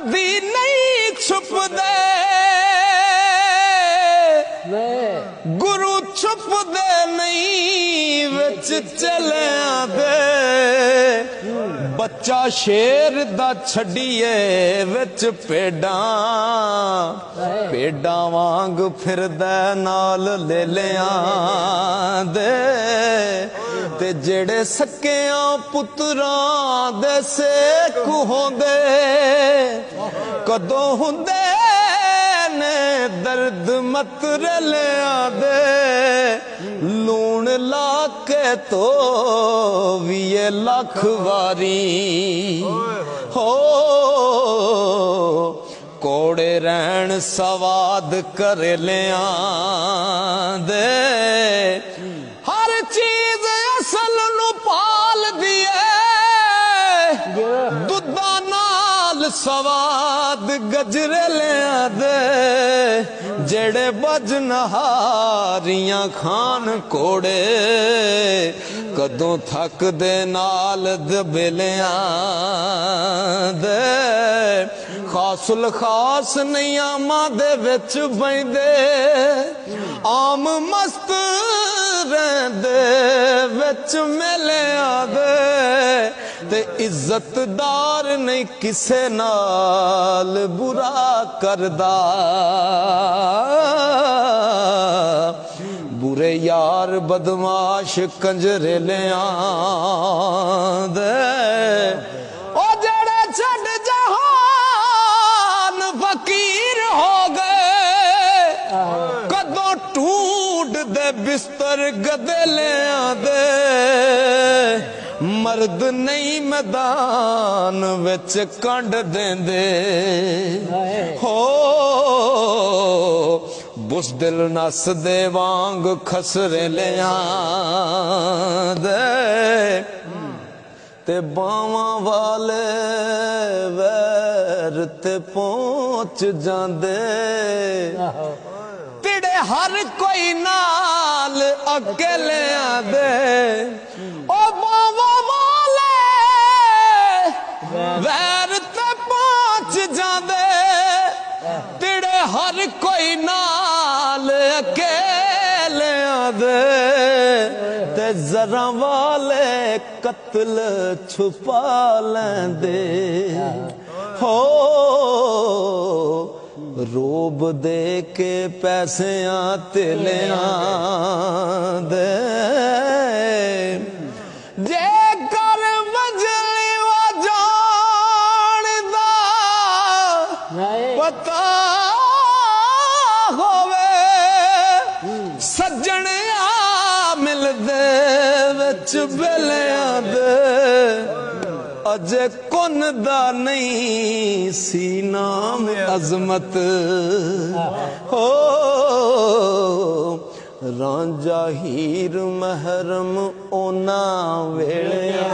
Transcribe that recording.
ਕਦੀ ਨਹੀਂ ਛੁਪਦੇ। ਗੁਰੂ ਛੁਪਦੇ ਨਹੀਂ ਵਿੱਚ ਚਲਿਆਂ ਦੇ। ਬੱਚਾ ਸ਼ੇਰ ਦਾ ਛੱਡੀਏ ਵਿੱਚ ਪੇਡਾਂ। ਪੇਡਾਂ ਵਾਂਗ ਫਿਰਦਾ ਨਾਲ ਲੈ ਲਿਆਂ ਦੇ। ਤੇ ਜਿਹੜੇ ਸੱਕਿਆਂ ਪੁੱਤਰਾਂ ਦੇ ਸੇਕ ਹੁੰਦੇ। ਕਦੋਂ ਹੁੰਦੇ ਨੇ ਦਰਦ ਮਤ ਰਲਿਆਂ ਦੇ। ਲੂਣ ਲਾ ਕੇ ਤੋ ਵੀ ਇਹ ਲੱਖ ਵਾਰੀ। ਹੋ, ਕੋੜੇ ਰਹਿਣ ਸਵਾਦ ਕਰ ਲਿਆਂ ਦੇ। ਸਵਾਦ ਗਜਰੇ ਲਿਆਂ ਦੇ, ਜਿਹੜੇ ਬਜਨਹਾਰੀਆਂ ਖਾਨ ਕੋੜੇ। ਕਦੋਂ ਥੱਕਦੇ ਨਾਲ ਦਬਲਿਆਂ ਦੇ। ਖਾਸੁਲ ਖਾਸ ਨਿਯਮਾਂ ਦੇ ਵਿੱਚ ਬੈਂਦੇ ਆਮ ਮਸਤ ਰਹਿੰਦੇ ਵਿੱਚ ਮਿਲਿਆ ਦੇ। ਤੇ ਇੱਜ਼ਤਦਾਰ ਨਹੀਂ ਕਿਸੇ ਨਾਲ ਬੁਰਾ ਕਰਦਾ। ਬੁਰੇ ਯਾਰ ਬਦਮਾਸ਼ ਕੰਜਰੇ ਲਿਆਂ ਦੇ ਉਹ ਜਿਹੜੇ ਛੱਡ ਜਹਾਨ ਫਕੀਰ ਹੋ ਗਏ, ਕਦੋਂ ਟੂਟ ਦੇ ਬਿਸਤਰ ਗਦਲਿਆਂ ਦੇ ਮਰਦ ਨਹੀਂ ਮੈਦਾਨ ਵਿੱਚ ਕੰਡ ਦਿੰਦੇ। ਹੋ ਬੁਸਦਿਲ ਨਸ ਦੇ ਵਾਂਗ ਖਸਰੇ ਲਿਆਂ ਦੇ ਤੇ ਬਾਵਾਂ ਵਾਲੇ ਵੈਰ ਤੇ ਪਹੁੰਚ ਜਾਂਦੇ। ਤਿੜੇ ਹਰ ਕੋਈ ਨਾਲ ਅਕੇਲਿਆਂ ਦੇ ਉਹ ਬਾਵਾਂ ਵਾਲੇ ਵੈਰ ਤੇ ਪਹੁੰਚ ਜਾਂਦੇ ਤਿੜੇ ਹਰ ਕੋਈ ਨਾਲ ਅਕੇਲਿਆਂ ਦੇ ਤੇ ਜ਼ਰਾ ਵਾਲੇ ਕਤਲ ਛੁਪਾ ਲੈਂਦੇ ਹੋ ਰੋਬ ਦੇ ਕੇ ਪੈਸਿਆਂ ਤੇ ਲਿਆਂ ਦੇ ਜੇ ਕਰ ਮਜਲੀ ਵਾ ਜਾਣਦਾ ਪਤਾ ਹੋਵੇ ਸੱਜਣ ਆ ਮਿਲਦੇ ਵਿੱਚ ਬੇਲਿਆਂ ਦੇ ਅਜੇ ਕੁਨ ਦਾ ਨਹੀਂ ਸੀ ਨਾਮ ਅਜ਼ਮਤ? ਹੋ ਰਾਂਝਾ ਹੀਰ ਮਹਿਰਮ ਉਹਨਾਂ ਵੇਲਿਆਂ